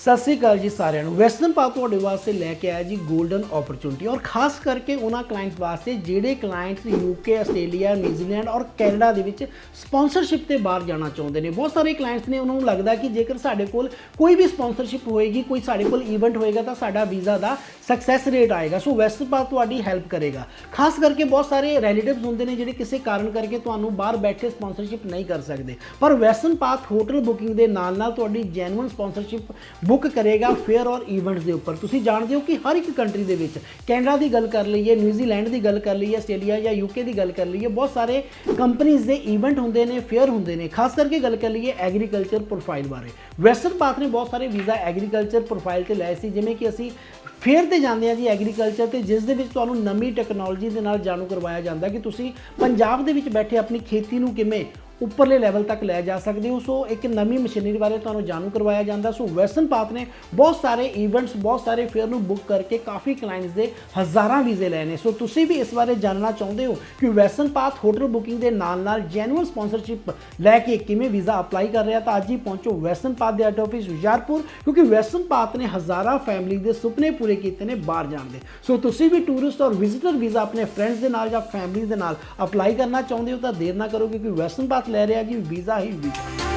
ਸਤਿ ਸ੍ਰੀ ਅਕਾਲ ਜੀ ਸਾਰਿਆਂ ਨੂੰ। ਵੈਸਟਰਨ ਪਾਥ ਤੁਹਾਡੇ ਵਾਸਤੇ ਲੈ ਕੇ ਆਇਆ ਜੀ 골ਡਨ ਓਪਰਚੁਨਿਟੀ ਔਰ ਖਾਸ ਕਰਕੇ ਉਹਨਾਂ ਕਲਾਇੰਟਸ ਵਾਸਤੇ ਜਿਹੜੇ clients UK Australia New Zealand ਔਰ ਕੈਨੇਡਾ ਦੇ ਵਿੱਚ ਸਪਾਂਸਰਸ਼ਿਪ ਤੇ ਬਾਹਰ ਜਾਣਾ ਚਾਹੁੰਦੇ ਨੇ। ਬਹੁਤ ਸਾਰੇ ਕਲਾਇੰਟਸ ਨੇ ਉਹਨਾਂ ਨੂੰ ਲੱਗਦਾ ਕਿ ਜੇਕਰ ਸਾਡੇ ਕੋਲ ਕੋਈ ਵੀ ਸਪਾਂਸਰਸ਼ਿਪ ਹੋਏਗੀ, ਕੋਈ ਸਾਡੇ ਕੋਲ ਇਵੈਂਟ ਹੋਏਗਾ ਤਾਂ ਸਾਡਾ ਵੀਜ਼ਾ ਦਾ ਸਕਸੈਸ ਰੇਟ ਆਏਗਾ। ਸੋ ਵੈਸਟਰਨ ਪਾਥ ਤੁਹਾਡੀ ਹੈਲਪ ਕਰੇਗਾ। ਖਾਸ ਕਰਕੇ ਬਹੁਤ ਸਾਰੇ ਰਿਲੇਟਿਵਸ ਹੁੰਦੇ ਨੇ ਜਿਹੜੇ ਕਿਸੇ ਕਾਰਨ ਕਰਕੇ ਤੁਹਾਨੂੰ ਬਾਹਰ ਬੈਠੇ ਸਪਾਂਸਰਸ਼ਿਪ ਨਹੀਂ ਕਰ ਸਕਦੇ। ਪਰ ਵੈਸਟਰਨ ਪਾਥ ਹੋਟਲ ਬੁਕਿੰਗ ਦੇ ਨਾਲ ਨਾਲ ਤੁਹਾਡੀ ਜੈਨੂਇਨ ਸਪਾਂਸਰਸ਼ਿਪ ਬੁੱਕ ਕਰੇਗਾ ਫੇਅਰ ਔਰ ਇਵੈਂਟਸ ਦੇ ਉੱਪਰ। ਤੁਸੀਂ ਜਾਣਦੇ ਹੋ ਕਿ ਹਰ ਇੱਕ ਕੰਟਰੀ ਦੇ ਵਿੱਚ ਕੈਨੇਡਾ ਦੀ ਗੱਲ ਕਰ ਲਈਏ, ਨਿਊਜ਼ੀਲੈਂਡ ਦੀ ਗੱਲ ਕਰ ਲਈਏ, ਆਸਟ੍ਰੇਲੀਆ ਜਾਂ ਯੂਕੇ ਦੀ ਗੱਲ ਕਰ ਲਈਏ, ਬਹੁਤ ਸਾਰੇ ਕੰਪਨੀਆਂ ਦੇ ਇਵੈਂਟ ਹੁੰਦੇ ਨੇ, ਫੇਅਰ ਹੁੰਦੇ ਨੇ। ਖਾਸ ਕਰਕੇ ਗੱਲ ਕਰ ਲਈਏ ਐਗਰੀਕਲਚਰ ਪ੍ਰੋਫਾਈਲ ਬਾਰੇ। ਵੈਸਟਰਨ ਪਾਥ ਨੇ ਬਹੁਤ ਸਾਰੇ ਵੀਜ਼ਾ ਐਗਰੀਕਲਚਰ ਪ੍ਰੋਫਾਈਲ ਤੇ ਲਏ ਸੀ, ਜਿਵੇਂ ਕਿ ਅਸੀਂ ਫੇਅਰ ਤੇ ਜਾਂਦੇ ਆ ਜੀ ਐਗਰੀਕਲਚਰ ਤੇ, ਜਿਸ ਦੇ ਵਿੱਚ ਤੁਹਾਨੂੰ ਨਵੀਂ ਟੈਕਨੋਲੋਜੀ ਦੇ ਨਾਲ ਜਾਣੂ ਕਰਵਾਇਆ ਜਾਂਦਾ ਕਿ ਤੁਸੀਂ ਪੰਜਾਬ ਦੇ ਵਿੱਚ ਬੈਠੇ ਆਪਣੀ ਖੇਤੀ ਨੂੰ ਕਿਵੇਂ ਉੱਪਰਲੇ ਲੈਵਲ ਤੱਕ ਲੈ ਜਾ ਸਕਦੇ ਹੋ। ਸੋ ਇੱਕ ਨਵੀਂ ਮਸ਼ੀਨਰੀ ਬਾਰੇ ਤੁਹਾਨੂੰ ਜਾਣੂ ਕਰਵਾਇਆ ਜਾਂਦਾ। ਸੋ ਵੈਸਟਰਨ ਪਾਥ ਨੇ ਬਹੁਤ ਸਾਰੇ ਇਵੈਂਟਸ ਬਹੁਤ ਸਾਰੇ ਫੇਅਰ ਨੂੰ ਬੁੱਕ ਕਰਕੇ ਕਾਫੀ ਕਲਾਇੰਟਸ ਦੇ ਹਜ਼ਾਰਾਂ ਵੀਜ਼ੇ ਲਏ ਨੇ। ਸੋ ਤੁਸੀਂ ਵੀ ਇਸ ਬਾਰੇ ਜਾਣਨਾ ਚਾਹੁੰਦੇ ਹੋ ਕਿ ਵੈਸਟਰਨ ਪਾਥ ਹੋਟਲ ਬੁਕਿੰਗ ਦੇ ਨਾਲ ਨਾਲ ਜੈਨੂਅਲ ਸਪਾਂਸਰਸ਼ਿਪ ਲੈ ਕੇ ਕਿਵੇਂ ਵੀਜ਼ਾ ਅਪਲਾਈ ਕਰ ਰਿਹਾ, ਤਾਂ ਅੱਜ ਹੀ ਪਹੁੰਚੋ ਵੈਸਟਰਨ ਪਾਥ ਦੇ ਹੈੱਡ ਆਫਿਸ ਹੁਸ਼ਿਆਰਪੁਰ, ਕਿਉਂਕਿ ਵੈਸਟਰਨ ਪਾਥ ਨੇ ਹਜ਼ਾਰਾਂ ਫੈਮਿਲੀ ਦੇ ਸੁਪਨੇ ਪੂਰੇ ਕੀਤੇ ਨੇ ਬਾਹਰ ਜਾਣ ਦੇ। ਸੋ ਤੁਸੀਂ ਵੀ ਟੂਰਿਸਟ ਔਰ ਵਿਜ਼ਿਟਰ ਵੀਜ਼ਾ ਆਪਣੇ ਫਰੈਂਡਸ ਦੇ ਨਾਲ ਜਾਂ ਫੈਮਿਲੀ ਦੇ ਨਾਲ ਅਪਲਾਈ ਕਰਨਾ ਚਾਹੁੰਦੇ ਹੋ, ਤਾਂ ਦੇਰ ਨਾ ਕਰੋ, ਕਿਉਂਕਿ ਵੈਸਟਰਨ ਪਾਥ ਲੈ ਰਿਹਾ ਜੀ ਵੀਜ਼ਾ ਹੀ ਵੀਜ਼ਾ।